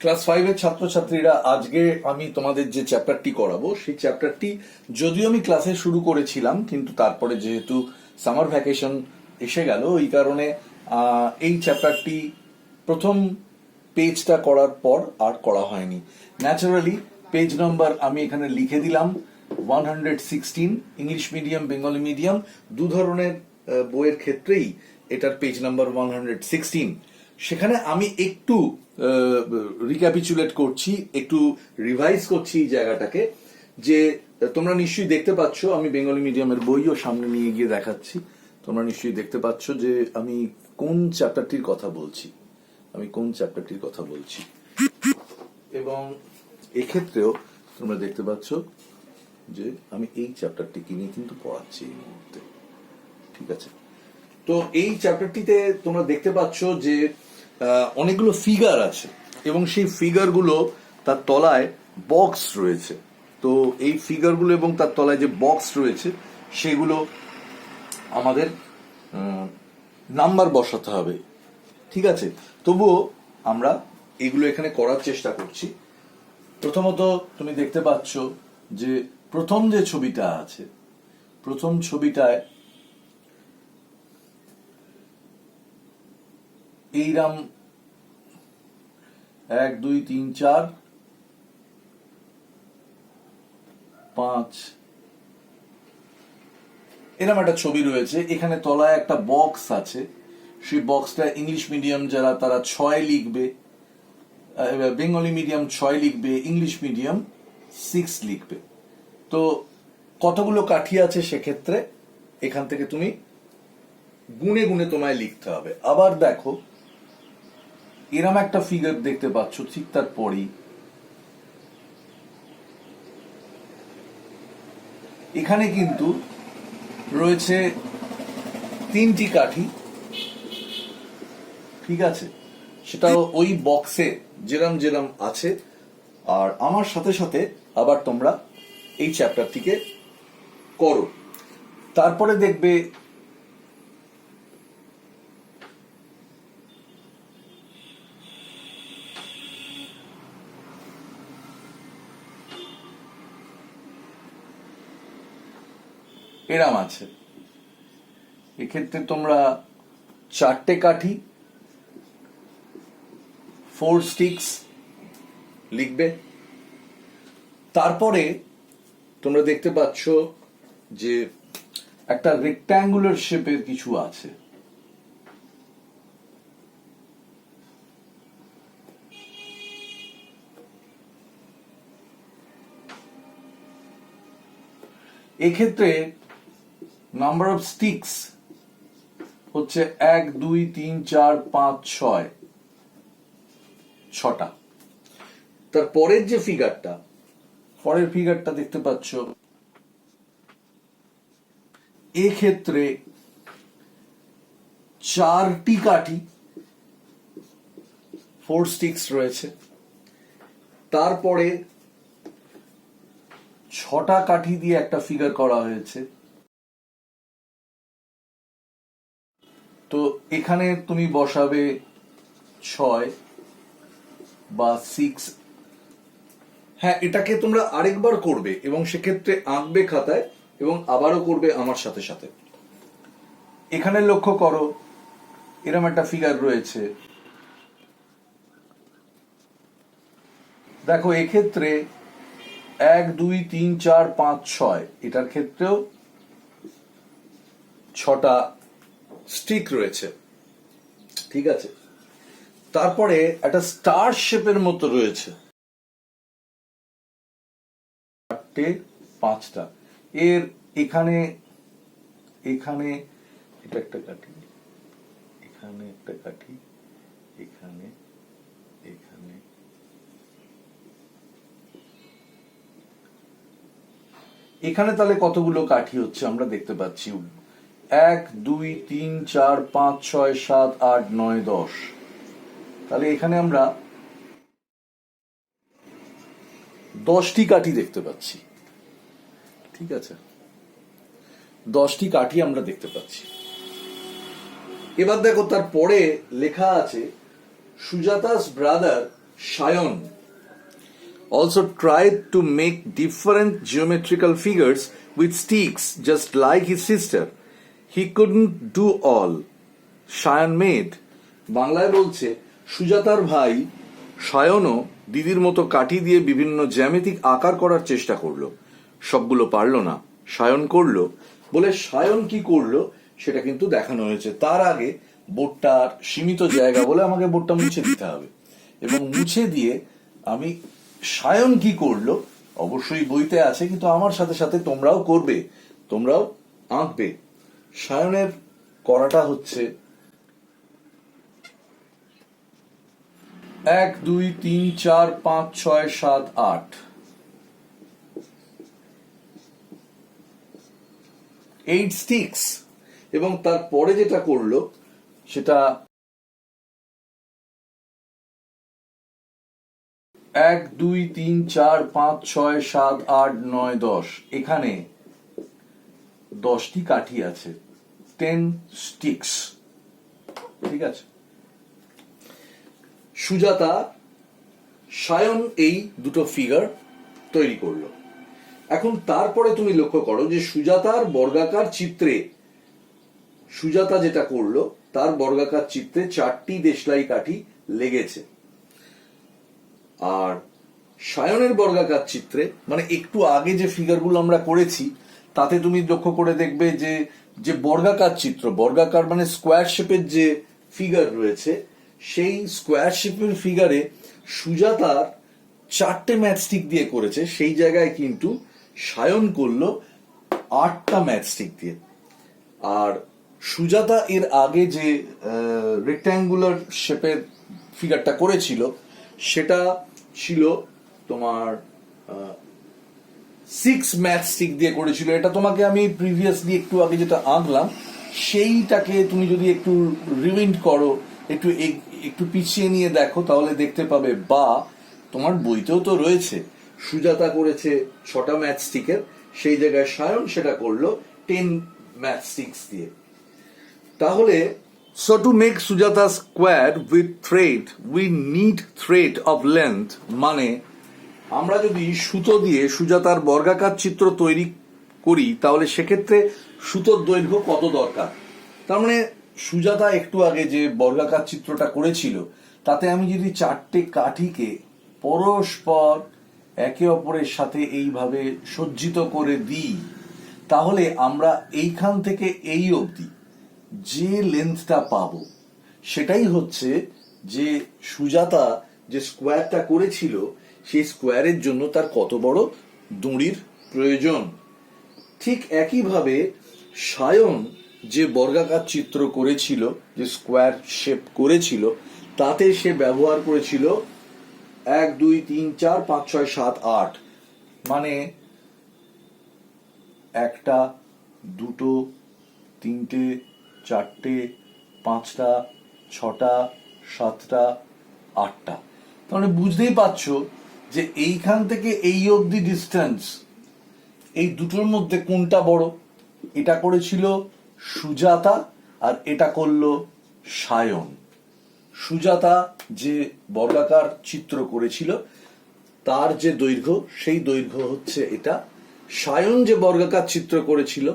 Class ফাইভের ছাত্রছাত্রীরা, আজকে আমি তোমাদের যে চ্যাপ্টারটি করাবো, সেই চ্যাপ্টারটি যদিও আমি ক্লাসে শুরু করেছিলাম, কিন্তু তারপরে যেহেতু সামার ভ্যাকেশন এসে গেল ওই কারণে এই চ্যাপ্টারটি প্রথম পেজটা করার পর আর করা হয়নি। ন্যাচারালি পেজ নাম্বার আমি এখানে লিখে দিলাম one hundred sixteen English medium Bengali medium দু ধরনের বইয়ের ক্ষেত্রেই এটার page number one hundred sixteen সেখানে আমি একটু রিক্যাপিচুলেট করছি, একটু রিভাইজ করছি এই জায়গাটাকে, যে তোমরা নিশ্চয়ই দেখতে পাচ্ছ, আমি বেঙ্গলি মিডিয়ামের বইও সামনে নিয়ে গিয়ে দেখাচ্ছি। তোমরা নিশ্চয়ই দেখতে পাচ্ছ যে আমি কোন চ্যাপ্টারটির কথা বলছি। আমি কোন চ্যাপ্টারটির কথা বলছি। এবং এক্ষেত্রেও তোমরা দেখতে পাচ্ছ যে আমি এই চ্যাপ্টারটি কিনে কিন্তু পড়াচ্ছি এই মুহূর্তে। ঠিক আছে? তো এই চ্যাপ্টারটিতে তোমরা দেখতে পাচ্ছ যে অনেকগুলো ফিগার আছে। এবং সেই ফিগারগুলো তার তলায় বক্স রয়েছে। তো এই ফিগারগুলো এবং তার তলায় যে বক্স রয়েছে, সেগুলো আমাদের নাম্বার বসাতে হবে। ঠিক আছে? তবুও আমরা এগুলো এখানে করার চেষ্টা করছি। প্রথমত তুমি দেখতে পাচ্ছ যে প্রথম যে ছবিটা আছে, প্রথম ছবিটায় এইরাম এক, দুই, তিন, চার, পাঁচ। এরকম একটা ছবি রয়েছে। এখানে তলায় একটা বক্স আছে। সেই বক্সটা ইংলিশ মিডিয়াম যারা, তারা ছয় লিখবে। বেঙ্গলি মিডিয়াম ছয় লিখবে, ইংলিশ মিডিয়াম সিক্স লিখবে। তো কতগুলো কাঠি আছে সেক্ষেত্রে? এখান থেকে তুমি গুনে গুনে তোমায় লিখতে হবে। আবার দেখো এরম একটা ফিগার দেখতে পাচ্ছ ঠিক তার পরেই। এখানে কিন্তু রয়েছে তিনটি কাঠি ঠিক আছে? সেটাও ওই বক্সে যেরাম যেরাম আছে। আর আমার সাথে সাথে আবার তোমরা এই চ্যাপ্টারটিকে করো। তারপরে দেখবে এরাম আছে। এক্ষেত্রে তোমরা চারটে কাঠি ফোর স্টিক্স লিখবে। তারপরে তোমরা দেখতে পাচ্ছ যে একটা রেক্ট্যাঙ্গুলার শেপের কিছু আছে। এক্ষেত্রে নাম্বার অফ স্টিক্স হচ্ছে এক, দুই, তিন, চার, পাঁচ, ছয়। ছটা। তার পরের যে ফিগারটা পরের ফিগারটা দেখতে পাচ্ছ। এক্ষেত্রে চারটি কাঠি ফোর স্টিক্স রয়েছে। তারপরে ছটা কাঠি দিয়ে একটা ফিগার করা হয়েছে। তো এখানে তুমি বসাবে ছয় বা সিক্স হ্যাঁ এটাকে তোমরা আরেকবার করবে এবং সেক্ষেত্রে আঁকবে খাতায় এবং আবারও করবে আমার সাথে সাথে। এখানে লক্ষ্য করো, এরম একটা ফিগার রয়েছে। দেখো, এক্ষেত্রে এক, দুই, তিন, চার, পাঁচ, ছয়। এটার ক্ষেত্রেও ছটা স্টিক রয়েছে। ঠিক আছে? তারপরে একটা স্টার শেপের মতো রয়েছে। চারটে, পাঁচটা। এর এখানে এখানে এটা একটা কাঠি। এখানে একটা কাঠি। এখানে এখানে। এখানে তাহলে কতগুলো কাঠি হচ্ছে আমরা দেখতে পাচ্ছি? এক, দুই, তিন, চার, পাঁচ, ছয়, সাত, আট, নয়, দশ। তাহলে এখানে আমরা দশটি কাঠি দেখতে পাচ্ছি। ঠিক আছে? দশটি কাঠি আমরা দেখতে পাচ্ছি। এবার দেখো তার পরে লেখা আছে, Sujata's brother Sayan also tried to make different geometrical figures with sticks, just like his sister. He couldn't do all Sayan made বাংলায় বলছে, সুজাতার ভাই সায়নও দিদির মতো কাঠি দিয়ে বিভিন্ন জ্যামিতিক আকার করার চেষ্টা করল। সবগুলো পারল না। সায়ন করল। বলে সায়ন কি করল সেটা কিন্তু দেখানো হয়েছে। তার আগে বোর্ডটার সীমিত জায়গা বলে আমাকে বোর্ডটা মুছে দিতে হবে। এবং মুছে দিয়ে আমি সায়ন কি করল, অবশ্যই বইতে আছে, কিন্তু আমার সাথে সাথে তোমরাও করবে। তোমরাও আঁকবে। সায়নের করাটা হচ্ছে এক, দুই, তিন, চার, পাঁচ, ছয়, সাত, আট। এইট স্টিক্স এবং তারপরে যেটা করল, সেটা এক, দুই, তিন, চার, পাঁচ, ছয়, সাত, আট, নয়, দশ। এখানে দশটি কাঠি আছে টেন স্টিক্স ঠিক আছে? সুজাতা সায়ন এই দুটো ফিগার তৈরি করল। এখন তারপরে তুমি লক্ষ্য করো যে সুজাতার বর্গাকার চিত্রে, সুজাতা যেটা করল, তার বর্গাকার চিত্রে চারটি দেশলাই কাঠি লেগেছে। আর সায়নের বর্গাকার চিত্রে মানে একটু আগে যে ফিগারগুলো আমরা করেছি তাতে তুমি লক্ষ্য করে দেখবে যে যে বর্গাকার চিত্র, বর্গাকার মানে স্কোয়ার শেপের যে ফিগার রয়েছে, সেই স্কোয়ার শেপের ফিগারে সুজাতার চারটে ম্যাচস্টিক দিয়ে করেছে। সেই জায়গায় কিন্তু সায়ন করল আটটা ম্যাচস্টিক দিয়ে। আর সুজাতা এর আগে যে রেক্ট্যাঙ্গুলার শেপের ফিগারটা করেছিল, সেটা ছিল তোমার সিক্স ম্যাচ স্টিক দিয়ে করেছিল। এটা তোমাকে আমি প্রিভিয়াসলি একটু আগে যেটা আঁকলাম, সেইটাকে তুমি যদি একটু রিউইন্ড করো, একটু একটু পিছিয়ে নিয়ে দেখো, তাহলে দেখতে পাবে, বা তোমার বইতেও তো রয়েছে। সুজাতা করেছে ছটা ম্যাচ স্টিকের সেই জায়গায় সায়ন সেটা করল টেন ম্যাচ স্টিক্স দিয়ে। তাহলে so to make Sujata square with thread we need thread of length মানে আমরা যদি সুতো দিয়ে সুজাতার বর্গাকার চিত্র তৈরি করি, তাহলে সেক্ষেত্রে সুতোর দৈর্ঘ্য কত দরকার? তার মানে সুজাতা একটু আগে যে বর্গাকার চিত্রটা করেছিল, তাতে আমি যদি চারটে কাঠিকে পরস্পর একে অপরের সাথে এইভাবে সজ্জিত করে দিই, তাহলে আমরা এইখান থেকে এই অবধি যে লেন্থটা পাব, সেটাই হচ্ছে যে সুজাতা যে স্কোয়ারটা করেছিল সেই স্কোয়ারের জন্য তার কত বড় দড়ির প্রয়োজন? ঠিক একইভাবে সায়ন যে বর্গাকার চিত্র করেছিল, যে স্কোয়ার শেপ করেছিল, তাতে সে ব্যবহার করেছিল এক, দুই, তিন, চার, পাঁচ, ছয়, সাত, আট। মানে একটা, দুটো, তিনটে, চারটে, পাঁচটা, ছটা, সাতটা, আটটা। তাহলে বুঝতেই পারছ যে এইখান থেকে এই অবধি ডিস্টেন্স এই দুটোর মধ্যে কোনটা বড়? এটা করেছিল সুজাতা আর এটা করল সায়ন। সুজাতা যে বর্গাকার চিত্র করেছিল, তার যে দৈর্ঘ্য, সেই দৈর্ঘ্য হচ্ছে এটা। সায়ন যে বর্গাকার চিত্র করেছিল,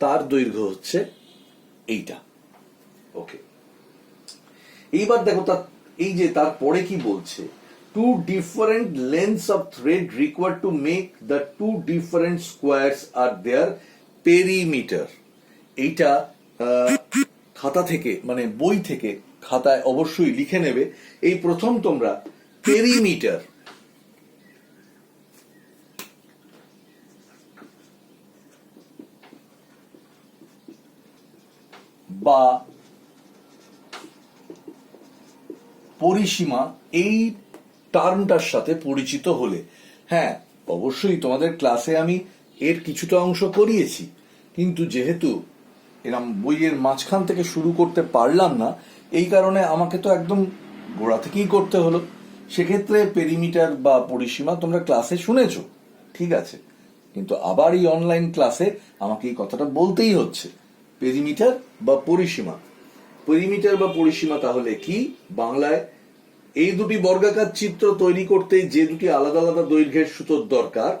তার দৈর্ঘ্য হচ্ছে এইটা। ওকে এইবার দেখো তার, এই যে তারপরে কি বলছে? Two different lengths of thread require to make the two different squares R their perimeter এইটা খাতা থেকে মানে বই থেকে খাতায় অবশ্যই লিখে নেবে। এই প্রথম তোমরা পেরিমিটার বা পরিসীমা, এই টার্মটার সাথে পরিচিত হলে। হ্যাঁ অবশ্যই তোমাদের ক্লাসে আমি এর কিছুটা অংশ করিয়েছি। কিন্তু যেহেতু এরম বইয়ের মাঝখান থেকে শুরু করতে পারলাম না, এই কারণে আমাকে তো একদম গোড়া থেকেই করতে হলো। সেক্ষেত্রে পেরিমিটার বা পরিসীমা তোমরা ক্লাসে শুনেছ, ঠিক আছে? কিন্তু আবার এই অনলাইন ক্লাসে আমাকে এই কথাটা বলতেই হচ্ছে পেরিমিটার বা পরিসীমা। পেরিমিটার বা পরিসীমা তাহলে কি? বাংলায় এই দুটি বর্গাকার চিত্র তৈরি করতে যে দুটি আলাদা আলাদা দৈর্ঘ্যের সুতোর দরকার,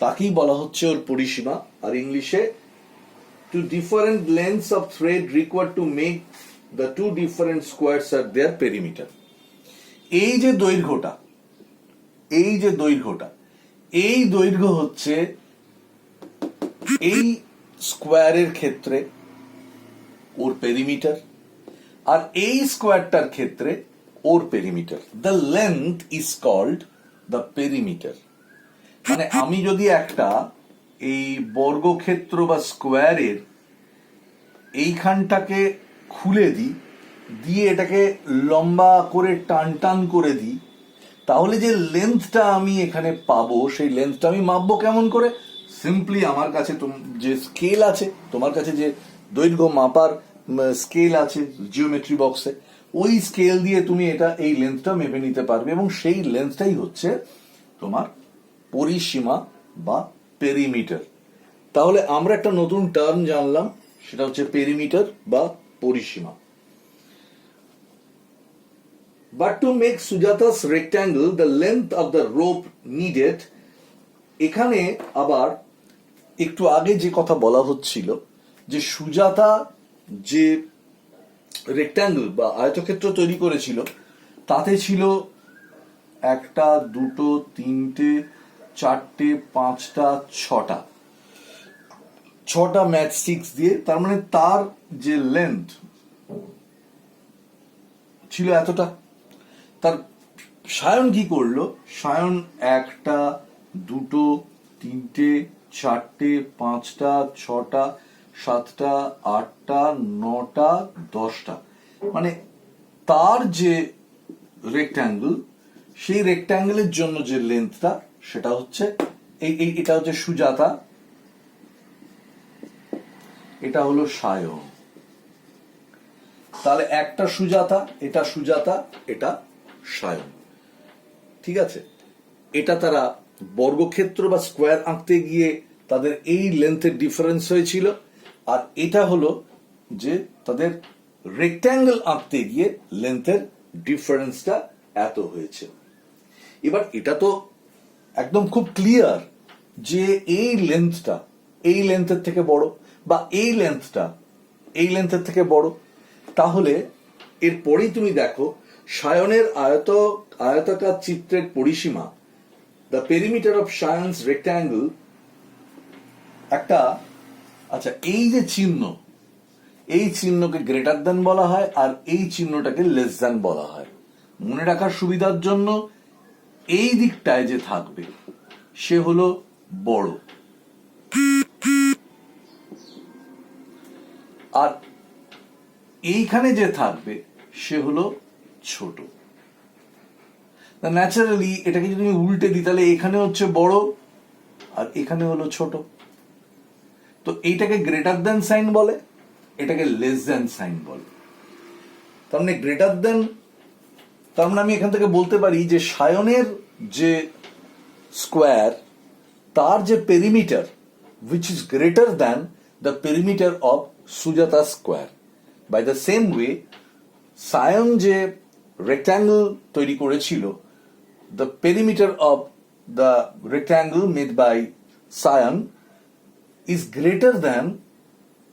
তাকেই বলা হচ্ছে ওর পরিসীমা। আর ইংলিশে two different lengths of thread require to make the two different squares R their perimeter এই যে দৈর্ঘ্যটা, এই যে দৈর্ঘ্যটা, এই দৈর্ঘ্য হচ্ছে এই স্কোয়ারের ক্ষেত্রে ওর পেরিমিটার আর এই স্কোয়ারটার ক্ষেত্রে ওর perimeter the length is called the perimeter মানে আমি যদি একটা এই বর্গক্ষেত্র বা স্কোয়ারের এইখানটাকে খুলে দিই দিয়ে এটাকে লম্বা করে টান টান করে দিই তাহলে যে লেন্থটা আমি এখানে পাবো সেই লেন্থটা আমি মাপবো কেমন করে? সিম্পলি আমার কাছে যে স্কেল আছে তোমার কাছে যে দৈর্ঘ্য মাপার স্কেল আছে জিওমেট্রি বক্সে ওই স্কেল দিয়ে তুমি এটা এই লেন্থটা মেপে নিতে পারবে এবং সেই লেন্থটাই হচ্ছে তোমার পরিসীমা বা পেরিমিটার তাহলে আমরা একটা নতুন টার্ম জানলাম সেটা হচ্ছে পেরিমিটার বা পরিসীমা। But to make Sujata's rectangle the length of the rope needed, এখানে আবার একটু আগে যে কথা বলা হচ্ছিল যে সুজাতা যে রেক্ট্যাঙ্গল বা আয়তক্ষেত্র তৈরি করেছিল, তাতে ছিল একটা, দুটো, তিনটে, চারটে, পাঁচটা, ছটা। ছটা ম্যাচ স্টিক্স দিয়ে, তার মানে তার যে লেন্থ ছিল এতটা, তার সায়ন কি করল? সায়ন একটা, দুটো, তিনটে, চারটে, পাঁচটা, ছটা সাতটা, আটটা, নটা, দশটা। মানে তার যে রেক্ট্যাঙ্গেল সেই রেক্ট্যাঙ্গেলের জন্য যে লেন্থটা সেটা হচ্ছে এই এটা হচ্ছে সুজাতা। এটা হলো সায়ন। তাহলে একটা সুজাতা, এটা সুজাতা, এটা সায়ন। ঠিক আছে? এটা তারা বর্গক্ষেত্র বা স্কোয়ার আঁকতে গিয়ে তাদের এই লেন্থের ডিফারেন্স হয়েছিল। আর এটা হলো যে তাদের রেক্ট্যাঙ্গেল আঁকতে গিয়ে লেন্থের ডিফারেন্সটা এত হয়েছে। এবার এটা তো একদম খুব ক্লিয়ার যে এই লেন্থটা এই লেন্থের থেকে বড় বা এই লেন্থটা এই লেন্থের থেকে বড়, তাহলে এরপরেই তুমি দেখো সায়নের আয়ত, আয়তাকার চিত্রের পরিসীমা the perimeter of science rectangle একটা আচ্ছা এই যে চিহ্ন, এই চিহ্নকে গ্রেটার দেন বলা হয় আর এই চিহ্নটাকে লেস দেন বলা হয়। মনে রাখার সুবিধার জন্য এই দিকটায় যে থাকবে, সে হলো বড়। আর এইখানে যে থাকবে, সে হলো ছোট। ন্যাচারালি এটাকে যদি আমি উল্টে দিই, তাহলে এখানে হচ্ছে বড় আর এখানে হলো ছোট। তো এইটাকে গ্রেটার দেন সাইন বলে, এটাকে লেস দেন সাইন বলে। তার মানে গ্রেটার দেন তার মানে আমি এখান থেকে বলতে পারি যে সায়নের যে স্কোয়ার তার যে perimeter which is greater than the perimeter of Sujata square by the same way Sayan যে রেক্ট্যাঙ্গেল তৈরি করেছিল the perimeter of the rectangle made by Sayan is greater than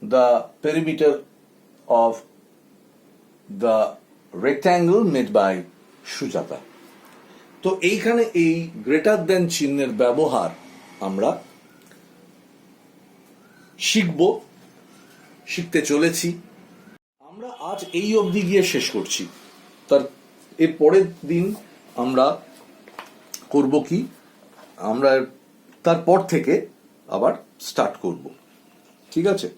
the perimeter of the rectangle made by Sujata. তো এইখানে এই greater than চিহ্নের ব্যবহার আমরা শিখব, শিখতে চলেছি। আমরা আজ এই অবধি গিয়ে শেষ করছি। তার এর পরের দিন আমরা করব কি? আমরা তারপর থেকে আবার স্টার্ট করব। ঠিক আছে?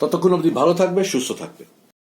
ততক্ষণ অবধি ভালো থাকবে সুস্থ থাকবে।